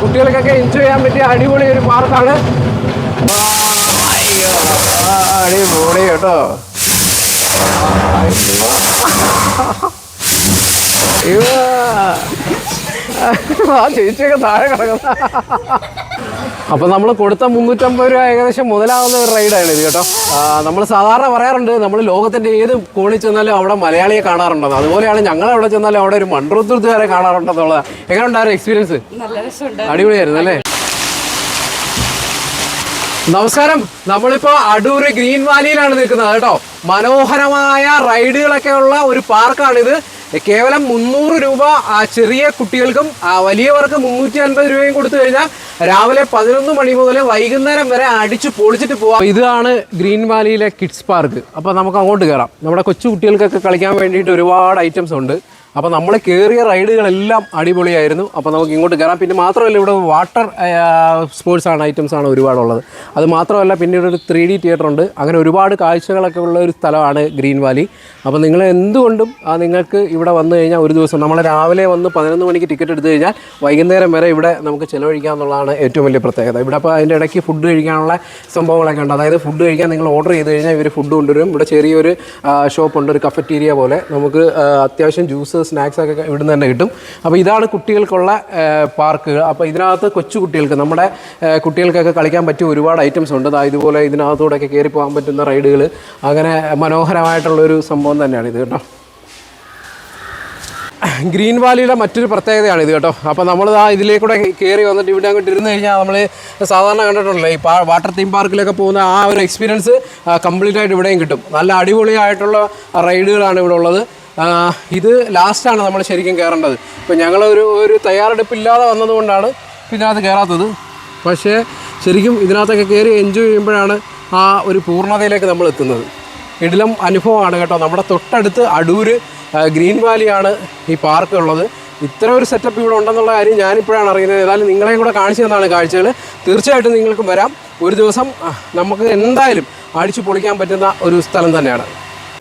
കുട്ടികൾക്കൊക്കെ എൻജോയ് ചെയ്യാൻ പറ്റിയ അടിപൊളി ഒരു പാർക്കാണ്. അടിപൊളി കേട്ടോ. അയ്യോ. ആ ചേച്ചിയൊക്കെ താഴെ കിടക്കുന്ന അപ്പൊ നമ്മൾ കൊടുത്ത മുന്നൂറ്റമ്പത് രൂപ ഏകദേശം മുതലാവുന്ന ഒരു റൈഡാണ് ഇത് കേട്ടോ. നമ്മൾ സാധാരണ പറയാറുണ്ട് നമ്മൾ ലോകത്തിന്റെ ഏത് കോണിൽ ചെന്നാലും അവിടെ മലയാളിയെ കാണാറുണ്ടെന്ന്. അതുപോലെയാണ് ഞങ്ങൾ അവിടെ ചെന്നാലും അവിടെ ഒരു മൺട്രോത്തുകാരെ കാണാറുണ്ടെന്നുള്ളത് എങ്ങനെ ഉണ്ടായിരുന്നു എക്സ്പീരിയൻസ് അടിപൊളിയായിരുന്നു അല്ലേ? നമസ്കാരം. നമ്മളിപ്പോ അടൂര് ഗ്രീൻ വാലിയിലാണ് നിൽക്കുന്നത് കേട്ടോ. മനോഹരമായ റൈഡുകളൊക്കെ ഉള്ള ഒരു പാർക്കാണിത്. കേവലം മുന്നൂറ് രൂപ ചെറിയ കുട്ടികൾക്കും വലിയവർക്ക് മുന്നൂറ്റി അൻപത് രൂപയും കൊടുത്തു കഴിഞ്ഞാൽ രാവിലെ പതിനൊന്ന് മണി മുതൽ വൈകുന്നേരം വരെ അടിച്ച് പൊളിച്ചിട്ട് പോവാം. ഇതാണ് ഗ്രീൻ വാലിയിലെ കിഡ്സ് പാർക്ക്. അപ്പോൾ നമുക്ക് അങ്ങോട്ട് കയറാം നമ്മുടെ കൊച്ചു കുട്ടികൾക്കൊക്കെ കളിക്കാൻ വേണ്ടിയിട്ട് ഒരുപാട് ഐറ്റംസ് ഉണ്ട്. അപ്പോൾ നമ്മൾ കയറിയ റൈഡുകളെല്ലാം അടിപൊളിയായിരുന്നു. അപ്പോൾ നമുക്ക് ഇങ്ങോട്ട് കയറാം പിന്നെ മാത്രമല്ല ഇവിടെ വാട്ടർ സ്പോർട്സ് ആണ് ഐറ്റംസ് ആണ് ഒരുപാടുള്ളത്. അത് മാത്രമല്ല പിന്നെ ഇവിടെ ഒരു ത്രീ ഡി തിയേറ്റർ ഉണ്ട്. അങ്ങനെ ഒരുപാട് കാഴ്ചകളൊക്കെ ഉള്ള ഒരു സ്ഥലമാണ് ഗ്രീൻ വാലി. അപ്പോൾ നിങ്ങൾ എന്തുകൊണ്ടും നിങ്ങൾക്ക് ഇവിടെ വന്നു കഴിഞ്ഞാൽ ഒരു ദിവസം നമ്മൾ രാവിലെ വന്ന് പതിനൊന്ന് മണിക്ക് ടിക്കറ്റ് എടുത്തു കഴിഞ്ഞാൽ വൈകുന്നേരം വരെ ഇവിടെ നമുക്ക് ചിലവഴിക്കാം എന്നുള്ളതാണ് ഏറ്റവും വലിയ പ്രത്യേകത. ഇവിടെ അപ്പോൾ അതിന്റെ ഇടയ്ക്ക് ഫുഡ് കഴിക്കാനുള്ള സംഭവങ്ങളൊക്കെ ഉണ്ട്. അതായത് ഫുഡ് കഴിക്കാൻ നിങ്ങൾ ഓർഡർ ചെയ്ത് കഴിഞ്ഞാൽ ഇവർ ഫുഡ് കൊണ്ടുവരും. ഇവിടെ ചെറിയൊരു ഷോപ്പുണ്ട് ഒരു കഫറ്റീരിയ പോലെ. നമുക്ക് അത്യാവശ്യം ജ്യൂസ് സ്നാക്സ് ഒക്കെ ഇവിടുന്ന് തന്നെ കിട്ടും. അപ്പോൾ ഇതാണ് കുട്ടികൾക്കുള്ള പാർക്ക്. അപ്പോൾ ഇതിനകത്ത് കൊച്ചു കുട്ടികൾക്ക് നമ്മുടെ കുട്ടികൾക്കൊക്കെ കളിക്കാൻ പറ്റിയ ഒരുപാട് ഐറ്റംസ് ഉണ്ട്. ഇതുപോലെ ഇതിനകത്തൂടെയൊക്കെ കയറി പോകാൻ പറ്റുന്ന റൈഡുകൾ അങ്ങനെ മനോഹരമായിട്ടുള്ളൊരു സംഭവം തന്നെയാണ് ഇത് കേട്ടോ. ഗ്രീൻ വാലിയുടെ മറ്റൊരു പ്രത്യേകതയാണ് ഇത് കേട്ടോ. അപ്പോൾ നമ്മൾ ആ ഇതിലേക്കൂടെ കയറി വന്നിട്ട് ഇവിടെ അങ്ങോട്ട് ഇരുന്ന് കഴിഞ്ഞാൽ നമ്മൾ സാധാരണ കണ്ടിട്ടുണ്ടല്ലോ ഈ വാട്ടർ തീം പാർക്കിലൊക്കെ പോകുന്ന ആ ഒരു എക്സ്പീരിയൻസ് കംപ്ലീറ്റ് ആയിട്ട് ഇവിടെയും കിട്ടും. നല്ല അടിപൊളിയായിട്ടുള്ള റൈഡുകളാണ് ഇവിടെ ഉള്ളത്. ഇത് ലാസ്റ്റാണ് നമ്മൾ ശരിക്കും കയറേണ്ടത് ഇപ്പോൾ ഞങ്ങൾ ഒരു ഒരു തയ്യാറെടുപ്പില്ലാതെ വന്നതുകൊണ്ടാണ് ഇതിനകത്ത് കയറാത്തത് പക്ഷേ ശരിക്കും ഇതിനകത്തൊക്കെ കയറി എൻജോയ് ചെയ്യുമ്പോഴാണ് ആ ഒരു പൂർണതയിലേക്ക് നമ്മൾ എത്തുന്നത്. ഇടിലം അനുഭവമാണ് കേട്ടോ. നമ്മുടെ തൊട്ടടുത്ത് അടൂര് ഗ്രീൻ വാലിയാണ് ഈ പാർക്ക് ഉള്ളത്. ഇത്ര ഒരു സെറ്റപ്പ് ഇവിടെ ഉണ്ടെന്നുള്ള കാര്യം ഞാനിപ്പോഴാണ് അറിയുന്നത്. ഏതായാലും നിങ്ങളെയും കൂടെ കാണിച്ചു തന്നാണ് കാഴ്ചകൾ. തീർച്ചയായിട്ടും നിങ്ങൾക്കും വരാം. ഒരു ദിവസം നമുക്ക് എന്തായാലും അടിച്ചു പൊളിക്കാൻ പറ്റുന്ന ഒരു സ്ഥലം തന്നെയാണ്.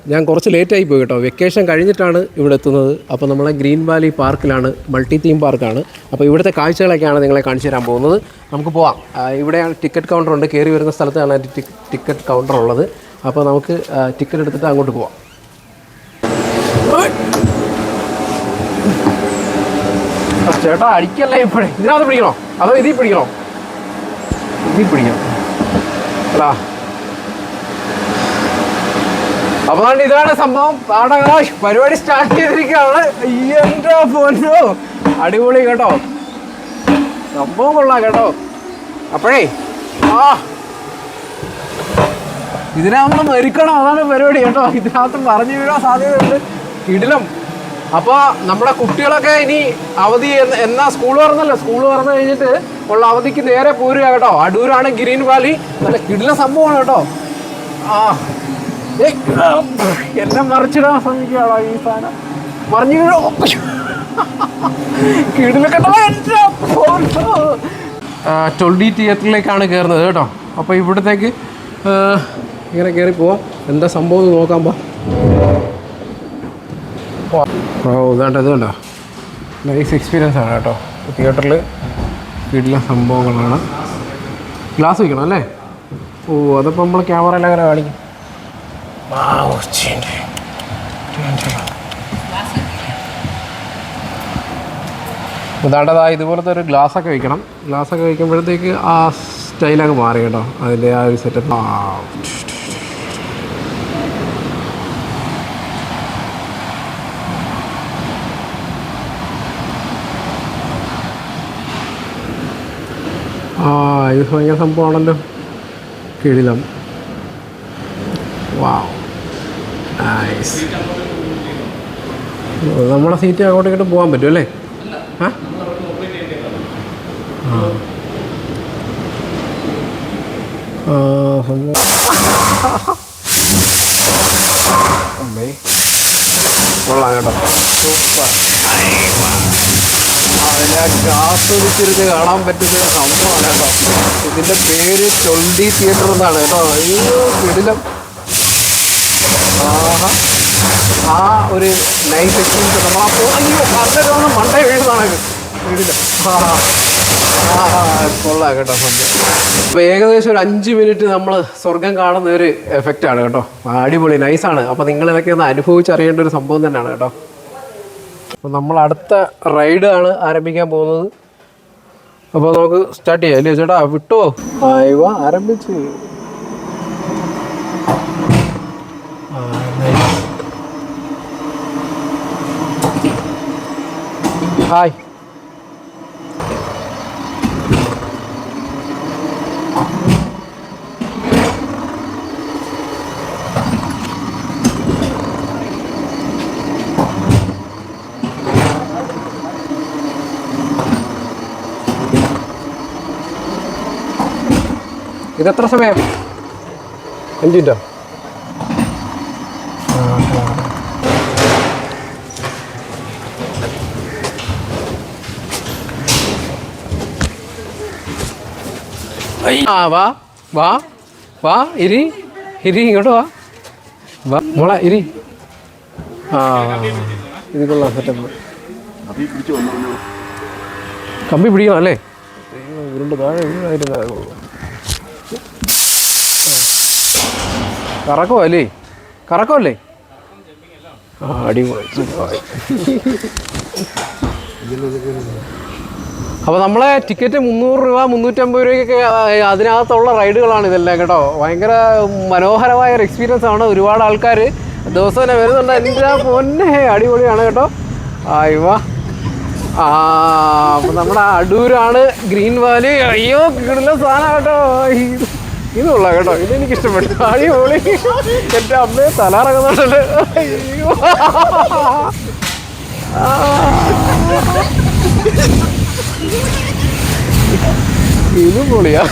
ഞാൻ കുറച്ച് ലേറ്റായി പോയി കേട്ടോ. വെക്കേഷൻ കഴിഞ്ഞിട്ടാണ് ഇവിടെ എത്തുന്നത്. അപ്പോൾ നമ്മളെ ഗ്രീൻ വാലി പാർക്കിലാണ് മൾട്ടി തീം പാർക്കാണ് അപ്പോൾ ഇവിടുത്തെ കാഴ്ചകളൊക്കെയാണ് നിങ്ങളെ കാണിച്ചു തരാൻ പോകുന്നത്. നമുക്ക് പോവാം. ഇവിടെ ടിക്കറ്റ് കൗണ്ടർ ഉണ്ട്. കയറി വരുന്ന സ്ഥലത്താണ് ടിക്കറ്റ് കൗണ്ടർ ഉള്ളത്. അപ്പോൾ നമുക്ക് ടിക്കറ്റ് എടുത്തിട്ട് അങ്ങോട്ട് പോവാം. ചേട്ടാ അടിക്കല്ലേ ഇപ്പോഴേ? ഇതിനകത്ത് പിടിക്കണോ? അതോ ഇതിൽ പിടിക്കണോ? ഇതിൽ പിടിക്കണം. അല്ലാ അപ്പൊ ഇതാണ് സംഭവം. അവിടെ പരിപാടി സ്റ്റാർട്ട് ചെയ്തിരിക്കുകയാണ്. എന്റെ അടിപൊളി കേട്ടോ. സംഭവം കൊള്ളാം കേട്ടോ. അപ്പോഴേ ആ. ഇതിനകത്ത് മരിക്കണം അതാണ് പരിപാടി കേട്ടോ. ഇതിനകത്ത് പറഞ്ഞു വീഴാൻ സാധ്യതയുണ്ട്. കിടിലും. അപ്പൊ നമ്മുടെ കുട്ടികളൊക്കെ ഇനി അവധി എന്ന് സ്കൂൾ തുറന്നല്ലോ. സ്കൂൾ തുറന്നു കഴിഞ്ഞിട്ട് ഉള്ള അവധിക്ക് നേരെ പോരുക കേട്ടോ. അടൂരാണ് ഗ്രീൻ വാലി. നല്ല കിടില സംഭവമാണ് കേട്ടോ. ആ. എന്നെ മറിച്ചിടാൻ ശ്രമിക്കുകയാണോ ഈ സാധനം? മറിഞ്ഞു ട്വൽഡി തിയേറ്ററിലേക്കാണ് കയറുന്നത് കേട്ടോ. അപ്പോൾ ഇവിടത്തേക്ക് ഇങ്ങനെ കയറി പോവാം. എന്താ സംഭവം നോക്കാൻ പോ. ഇതാണ്ട് നൈസ് എക്സ്പീരിയൻസ് ആണ് കേട്ടോ. തിയേറ്ററിൽ വീട്ടിലെ സംഭവങ്ങളാണ്. ഗ്ലാസ് വയ്ക്കണം അല്ലേ? ഓ അതപ്പോൾ നമ്മൾ ക്യാമറ അങ്ങനെ കാണിക്കും. ചേന്റെ. ചേന്റെ. ഇതാണ്ടതാ ഇതുപോലത്തെ ഒരു ഗ്ലാസ് ഒക്കെ വെക്കണം. ഗ്ലാസ് ഒക്കെ വയ്ക്കുമ്പോഴത്തേക്ക് ആ സ്റ്റൈലൊക്കെ മാറി കേട്ടോ. അതിന്റെ ആ ഒരു സെറ്റപ്പ് ആ ഇത് ഭയങ്കര സംഭവമാണല്ലോ. കിടിലം. വാവ് നമ്മുടെ സീറ്റ് അങ്ങോട്ട് ഇങ്ങോട്ട് പോകാൻ പറ്റും അല്ലേ? ആ? ആ. ആ, സംഭവം. അമ്മേ. കൊള്ളാം കേട്ടോ. സൂപ്പർ അതിനെ ആസ്വദിച്ചിരുന്ന് കാണാൻ പറ്റുന്ന സംഭവമാണ് കേട്ടോ. ഇതിന്റെ പേര് ട്വൽഡി തിയേറ്റർ എന്നാണ് കേട്ടോ. ഈ കിടിലം. ആഹാ. ആ ഒരു നൈസ് എക്സ്പീരിയൻസ് നമ്മൾ പോ- അയ്യോ പറഞ്ഞിട്ടൊന്നും മണ്ടേ വീഴുന്നതാണ് കൊള്ളാം കേട്ടോ സംഭവം അപ്പോൾ ഏകദേശം ഒരു അഞ്ച് മിനിറ്റ് നമ്മൾ സ്വർഗം കാണുന്ന ഒരു എഫക്റ്റ് ആണ് കേട്ടോ. അടിപൊളി നൈസാണ് അപ്പോൾ നിങ്ങളിതൊക്കെ ഒന്ന് അനുഭവിച്ചറിയേണ്ട ഒരു സംഭവം തന്നെയാണ് കേട്ടോ. അപ്പോൾ നമ്മൾ അടുത്ത റൈഡ് ആണ് ആരംഭിക്കാൻ പോകുന്നത്. അപ്പോൾ നമുക്ക് സ്റ്റാർട്ട് ചെയ്യാം. അല്ലേ ചേട്ടാ വിട്ടോ? ആരംഭിച്ച്. ഹായ് ഇതെത്ര സമയം അഞ്ച് മിനിറ്റോ ആ വാ വാ വാ ഇരി ഇരി ഇങ്ങോട്ട് വാ. വാ മോളെ ഇരി. ആ ഇത് കൊള്ളാം സെറ്റപ്പ് കമ്പി പിടിക്കണം അല്ലേ? ഉരുണ്ട് താഴെ കൊള്ളാം. കറക്കോ അല്ലേ? കറക്കോ അല്ലേ? അടിപൊളി അപ്പോൾ നമ്മളെ ടിക്കറ്റ് മുന്നൂറ് രൂപ മുന്നൂറ്റമ്പത് രൂപയ്ക്കൊക്കെ ആ, അതിനകത്തുള്ള റൈഡുകളാണ് ഇതെല്ലാം കേട്ടോ. ഭയങ്കര മനോഹരമായ ഒരു എക്സ്പീരിയൻസ് ആണ്. ഒരുപാട് ആൾക്കാർ ദിവസം തന്നെ വരുന്നുണ്ട്. എന്റെ പൊന്നെ? അടിപൊളിയാണ് കേട്ടോ. ആയിവ ആ അപ്പം നമ്മുടെ അടൂരാണ് ഗ്രീൻ വാലി. അയ്യോ കിടല സാധനം കേട്ടോ. ഇതുള്ള ഇത് കേട്ടോ. ഇതെനിക്ക് ഇഷ്ടപ്പെട്ടു അടിപൊളി. എന്റെ അമ്മയെ തലാറങ്ങുന്നുണ്ടല്ലോ അയ്യോ. ഇത് പൊളിയാ.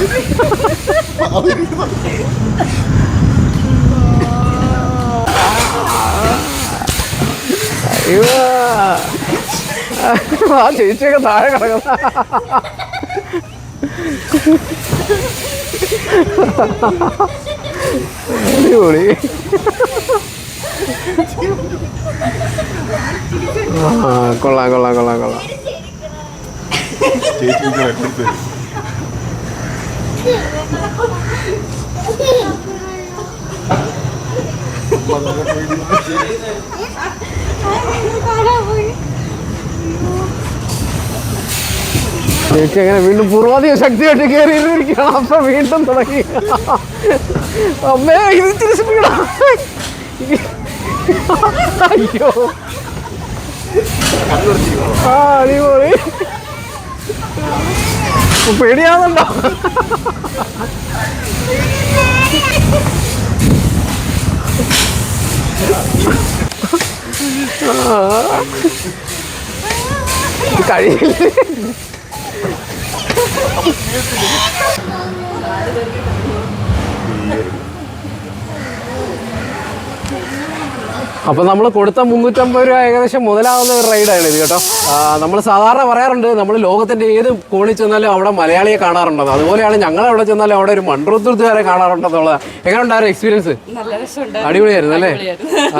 ആ ചേച്ചിയൊക്കെ താഴെ കിടക്കുന്ന. അടിപൊളി. കൊള്ളാം കൊള്ളാം കൊള്ളാം കൊള്ളാം. ചേച്ചി അങ്ങനെ വീണ്ടും പൂർവാധിക ശക്തിയായിട്ട് കയറിയിരിക്കുകയാണ് അപ്പൊ വീണ്ടും തുടങ്ങി. അമ്മേ ഇത് ഇച്ചിരി അയ്യോ. ആ അടിപൊളി. പേടിയാവുന്നുണ്ടോ Thank കഴിയില്ല. അപ്പോൾ നമ്മൾ കൊടുത്ത മുന്നൂറ്റമ്പത് രൂപ ഏകദേശം മുതലാവുന്ന ഒരു റൈഡാണ് ഇത് കേട്ടോ. നമ്മൾ സാധാരണ പറയാറുണ്ട് നമ്മൾ ലോകത്തിന്റെ ഏത് കോണിൽ ചെന്നാലും അവിടെ മലയാളിയെ കാണാറുണ്ടെന്ന്. അതുപോലെയാണ് ഞങ്ങൾ അവിടെ ചെന്നാലും അവിടെ ഒരു മൺട്രോത്തുകാരെ കാണാറുണ്ടെന്നുള്ളത്. എങ്ങനെ ഉണ്ടായിരുന്നു എക്സ്പീരിയൻസ് അടിപൊളിയായിരുന്നു അല്ലേ?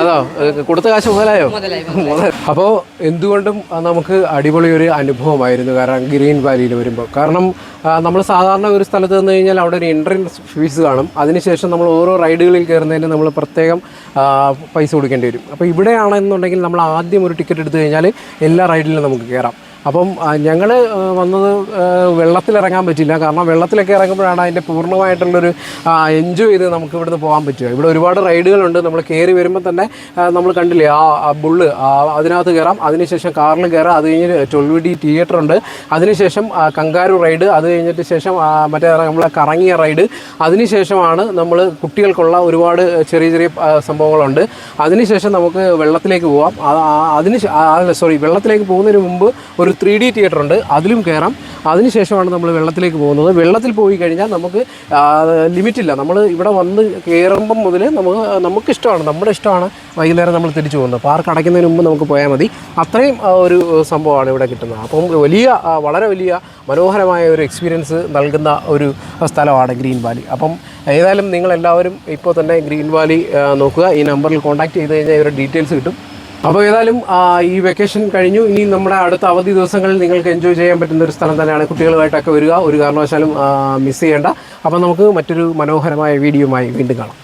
അതോ കൊടുത്ത കാശ് മുതലായോ? അപ്പോ അപ്പോൾ എന്തുകൊണ്ടും നമുക്ക് അടിപൊളി ഒരു അനുഭവമായിരുന്നു കാരണം ഗ്രീൻ വാലിയിൽ വരുമ്പോൾ കാരണം നമ്മൾ സാധാരണ ഒരു സ്ഥലത്ത് നിന്ന് കഴിഞ്ഞാൽ അവിടെ ഒരു എൻട്രൻസ് ഫീസ് കാണും. അതിനുശേഷം നമ്മൾ ഓരോ റൈഡുകളിൽ കയറുന്നതിന് നമ്മൾ പ്രത്യേകം പൈസ കൊടുക്കേണ്ടി വരും. അപ്പോൾ ഇവിടെയാണെന്നുണ്ടെങ്കിൽ നമ്മൾ ആദ്യം ഒരു ടിക്കറ്റ് എടുത്തു കഴിഞ്ഞാൽ എല്ലാ റൈഡിലും നമുക്ക് കയറാം അപ്പം ഞങ്ങൾ വന്നത് വെള്ളത്തിലിറങ്ങാൻ പറ്റില്ല. കാരണം വെള്ളത്തിലൊക്കെ ഇറങ്ങുമ്പോഴാണ് അതിന്റെ പൂർണമായിട്ടുള്ളൊരു എൻജോയ് ചെയ്ത് നമുക്ക് ഇവിടുന്ന് പോകാൻ പറ്റുക. ഇവിടെ ഒരുപാട് റൈഡുകളുണ്ട്. നമ്മൾ കയറി വരുമ്പോൾ തന്നെ നമ്മൾ കണ്ടില്ലേ ആ ബുള്ള് അതിനകത്ത് കയറാം അതിനുശേഷം കാറിൽ കയറാം അത് കഴിഞ്ഞ് ട്വൽവ് തിയേറ്റർ ഉണ്ട്. അതിനുശേഷം കങ്കാരു റൈഡ്. അത് കഴിഞ്ഞിട്ട് ശേഷം മറ്റേ നമ്മളെ കറങ്ങിയ റൈഡ്. അതിനുശേഷമാണ് നമ്മൾ കുട്ടികൾക്കുള്ള ഒരുപാട് ചെറിയ ചെറിയ സംഭവങ്ങളുണ്ട്. അതിനുശേഷം നമുക്ക് വെള്ളത്തിലേക്ക് പോവാം. അതിന് സോറി വെള്ളത്തിലേക്ക് പോകുന്നതിന് മുമ്പ് ഒരു ത്രീ ഡി തിയേറ്റർ ഉണ്ട് അതിലും കയറാം. അതിനുശേഷമാണ് നമ്മൾ വെള്ളത്തിലേക്ക് പോകുന്നത്. വെള്ളത്തിൽ പോയി കഴിഞ്ഞാൽ നമുക്ക് ലിമിറ്റ് ഇല്ല നമ്മൾ ഇവിടെ വന്ന് കയറുമ്പം മുതൽ നമുക്ക് നമുക്ക് ഇഷ്ടമാണ്. നമ്മുടെ ഇഷ്ടമാണ് വൈകുന്നേരം നമ്മൾ തിരിച്ചു പോകുന്നത്. പാർക്ക് അടയ്ക്കുന്നതിന് മുമ്പ് നമുക്ക് പോയാൽ മതി. അത്രയും ഒരു സംഭവമാണ് ഇവിടെ കിട്ടുന്നത്. അപ്പം വലിയ വളരെ വലിയ മനോഹരമായ ഒരു എക്സ്പീരിയൻസ് നൽകുന്ന ഒരു സ്ഥലമാണ് ഗ്രീൻ വാലി. അപ്പം ഏതായാലും നിങ്ങളെല്ലാവരും ഇപ്പോൾ തന്നെ ഗ്രീൻ വാലി നോക്കുക. ഈ നമ്പറിൽ കോൺടാക്ട് ചെയ്ത് കഴിഞ്ഞാൽ ഇവരുടെ ഡീറ്റെയിൽസ് കിട്ടും. അപ്പോൾ ഏതായാലും ഈ വെക്കേഷൻ കഴിഞ്ഞു. ഇനി നമ്മുടെ അടുത്ത അവധി ദിവസങ്ങളിൽ നിങ്ങൾക്ക് എൻജോയ് ചെയ്യാൻ പറ്റുന്ന ഒരു സ്ഥലം തന്നെയാണ് കുട്ടികളുമായിട്ടൊക്കെ വരിക. ഒരു കാരണവശാലും മിസ് ചെയ്യേണ്ട. അപ്പോൾ നമുക്ക് മറ്റൊരു മനോഹരമായ വീഡിയോയുമായി വീണ്ടും കാണാം.